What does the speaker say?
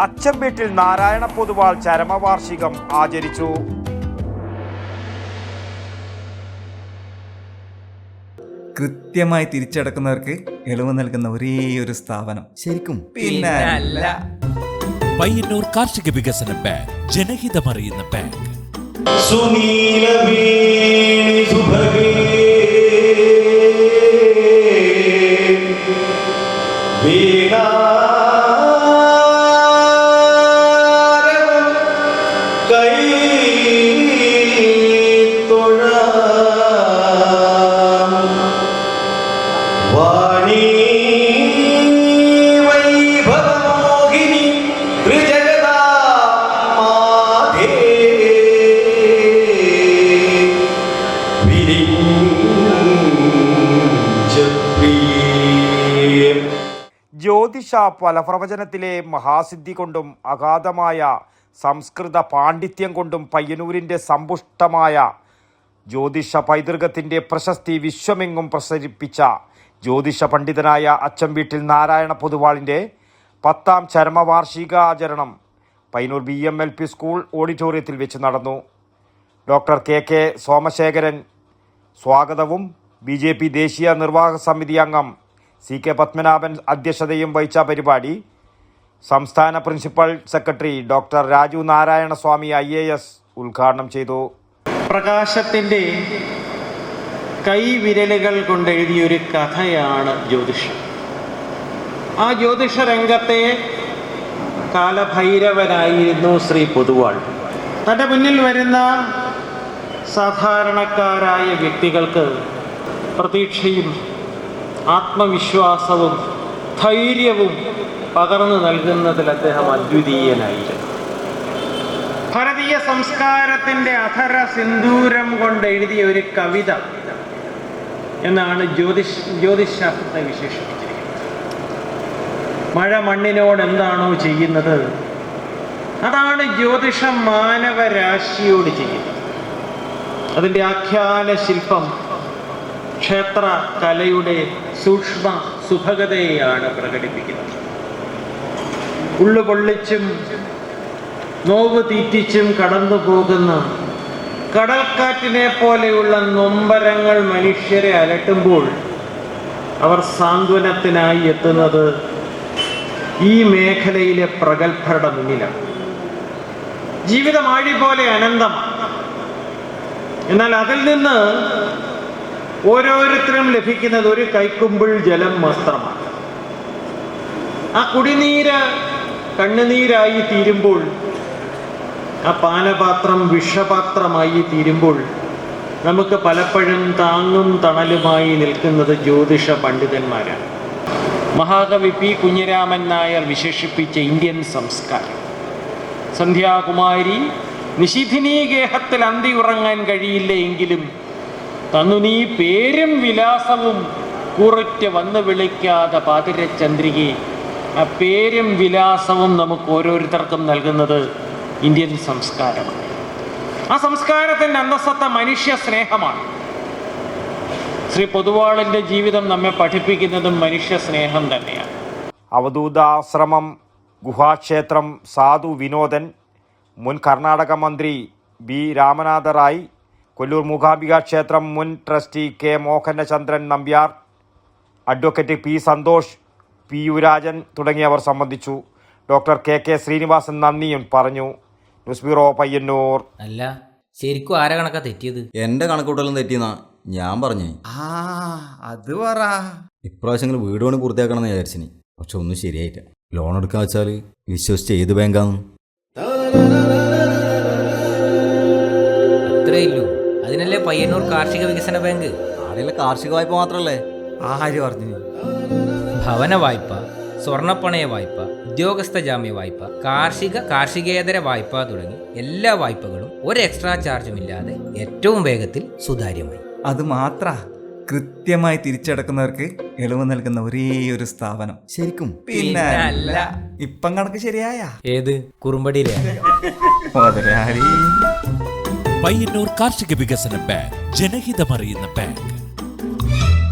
അച്ചംവീട്ടിൽ നാരായണ പൊതുവാൾ ചരമവാർഷികം ആചരിച്ചു. കൃത്യമായി തിരിച്ചടക്കുന്നവർക്ക് ഇളവ് നൽകുന്ന ഒരേ ഒരു സ്ഥാപനം. ശരിക്കും. പിന്നെ പയ്യന്നൂർ കാർഷിക വികസന ബാങ്ക് ജനഹിതമറിയുന്ന ബാങ്ക്. സുനീലമേനി ജ്യോതിഷ ഫലപ്രവചനത്തിലെ മഹാസിദ്ധി കൊണ്ടും അഗാധമായ സംസ്കൃത പാണ്ഡിത്യം കൊണ്ടും പയ്യന്നൂരിന്റെ സമ്പുഷ്ടമായ ജ്യോതിഷ പൈതൃകത്തിന്റെ പ്രശസ്തി വിശ്വമെങ്ങും പ്രസരിപ്പിച്ച ജ്യോതിഷ പണ്ഡിതനായ അച്ചംവീട്ടിൽ നാരായണ പൊതുവാളിന്റെ പത്താം ചരമവാർഷികാചരണം Painoor B M L P school ഓഡിറ്റോറിയത്തിൽ വെച്ച് നടന്നു. ഡോക്ടർ കെ കെ സോമശേഖരൻ സ്വാഗതവും ബി ജെ പി ദേശീയ നിർവാഹക സമിതി അംഗം സി കെ പത്മനാഭൻ അധ്യക്ഷതയും വഹിച്ച പരിപാടി സംസ്ഥാന principal secretary doctor Raju Narayana Swamy I A S ഉദ്ഘാടനം ചെയ്തു. പ്രകാശത്തിന്റെ കൈവിരലുകൾ കൊണ്ട് എഴുതിയൊരു കഥയാണ് ജ്യോതിഷം. ആ ജ്യോതിഷ രംഗത്തെ കാലഭൈരവനായിരുന്നു ശ്രീ പൊതുവാൾ. തന്റെ മുന്നിൽ വരുന്ന സാധാരണക്കാരായ വ്യക്തികൾക്ക് പ്രതീക്ഷയും ആത്മവിശ്വാസവും ധൈര്യവും പകർന്നു നൽകുന്നതിൽ അദ്ദേഹം അദ്വിതീയനായിരുന്നു. ഭാരതീയ സംസ്കാരത്തിന്റെ അധര സിന്ദൂരം കൊണ്ട് എഴുതിയ ഒരു കവിത എന്നാണ് ജ്യോതിഷ് ജ്യോതിശാസ്ത്രത്തെ വിശേഷിപ്പിച്ചിരിക്കുന്നത്. മഴ മണ്ണിനോട് എന്താണോ ചെയ്യുന്നത്? അതാണ് ജ്യോതിഷം മാനവരാശിയോട് ചെയ്യുന്നത്. അതിന്റെ ആഖ്യാന ശില്പം ക്ഷേത്ര കലയുടെ സൂക്ഷ്മ സുഭഗതയെയാണ് പ്രകടിപ്പിക്കുന്നത്. ഉള്ളു പൊള്ളിച്ചും നോവ് തീറ്റിച്ചും കടന്നു പോകുന്ന. കടൽക്കാറ്റിനെ പോലെയുള്ള നൊമ്പരങ്ങൾ മനുഷ്യരെ അലട്ടുമ്പോൾ അവർ സാന്ത്വനത്തിനായി എത്തുന്നത് ഈ മേഖലയിലെ പ്രഗത്ഭരുടെ മുന്നിലാണ്. ജീവിതം ആഴി പോലെ അനന്തമാണ്. എന്നാൽ അതിൽ നിന്ന് ഓരോരുത്തരും ലഭിക്കുന്നത് ഒരു കൈക്കുമ്പിൾ ജലം മാത്രമാണ്. ആ കുടിനീര് കണ്ണുനീരായി തീരുമ്പോൾ ആ പാനപാത്രം വിഷപാത്രമായി തീരുമ്പോൾ നമുക്ക് പലപ്പോഴും താങ്ങും തണലുമായി നിൽക്കുന്നത് ജ്യോതിഷ പണ്ഡിതന്മാരാണ്. മഹാകവി പി കുഞ്ഞരാമൻ നായർ വിശേഷിപ്പിച്ച ഇന്ത്യൻ സംസ്കാരം. സന്ധ്യാകുമാരി നിശിധിനീ ഗേഹത്തിൽ അന്തി ഉറങ്ങാൻ കഴിയില്ല എങ്കിലും തന്നു നീ പേരും വിലാസവും കുറിറ്റ് വന്ന് വിളിക്കാതെ പാതിരചന്ദ്രികെ ആ പേരും വിലാസവും നമുക്ക് ഓരോരുത്തർക്കും നൽകുന്നത് ഇന്ത്യൻ സംസ്കാരമാണ് ആ സംസ്കാരത്തിന്റെ അന്തസ്സത്ത മനുഷ്യ സ്നേഹമാണ്. ശ്രീ പൊതുവാളിന്റെ ജീവിതം നമ്മെ പഠിപ്പിക്കുന്നതും മനുഷ്യ സ്നേഹം തന്നെയാണ്. അവധൂതാശ്രമം ഗുഹാക്ഷേത്രം സാധു വിനോദൻ മുൻ കർണാടക മന്ത്രി ബി രാമനാഥ റായ് കൊല്ലൂർ മൂകാംബിക ക്ഷേത്രം മുൻ trustee K Mohanachandran Nambiar advocate P Santhosh P U Rajan തുടങ്ങിയവർ സംബന്ധിച്ചു. ഡോക്ടർ കെ കെ ശ്രീനിവാസൻ നന്ദിയും പറഞ്ഞു. ന്യൂസ് ബ്യൂറോ പയ്യന്നൂർ അല്ല ശരിക്കും ആരാ കണക്കാ തെറ്റിയത്? എന്റെ കണക്കൂട്ടലും തെറ്റിയെന്നാ ഞാൻ പറഞ്ഞേ. ആ അത് പറ. ഇപ്രാവശ്യം വീട് പണി പൂർത്തിയാക്കണം എന്ന് വിചാരിച്ചിനി. പക്ഷെ ഒന്നും ശരിയായില്ല. ലോൺ എടുക്കാൻ വെച്ചാൽ വിശ്വസിച്ച് ഏത് ബാങ്കാന്ന്. അത്രേ ഇല്ലൂ അതിനല്ലേ പയ്യന്നൂർ കാർഷിക വികസന ബാങ്ക്? ആടെയുള്ള കാർഷിക വായ്പ മാത്രല്ലേ? ആര് പറഞ്ഞു? ഭവന വായ്പ. സ്വർണപ്പണയ വായ്പ ഉദ്യോഗസ്ഥ ജാമ്യ വായ്പ കാർഷിക കാർഷികേതര വായ്പ തുടങ്ങി എല്ലാ വായ്പകളും ഒരു എക്സ്ട്രാ ചാർജും ഇല്ലാതെ ഏറ്റവും വേഗത്തിൽ സുതാര്യമായി. അത് മാത്ര കൃത്യമായി തിരിച്ചടക്കുന്നവർക്ക് ഇളവ് നൽകുന്ന ഒരേ ഒരു സ്ഥാപനം. ശരിക്കും. പിന്നെ അല്ല ഇപ്പം കണക്ക് ശരിയായ? ഏത്? കുറുമ്പടിയിലെ. മുതലാളി പയ്യന്നൂർ കാർഷിക വികസന ബാങ്ക് ജനഹിതമറിയുന്ന ബാങ്ക്.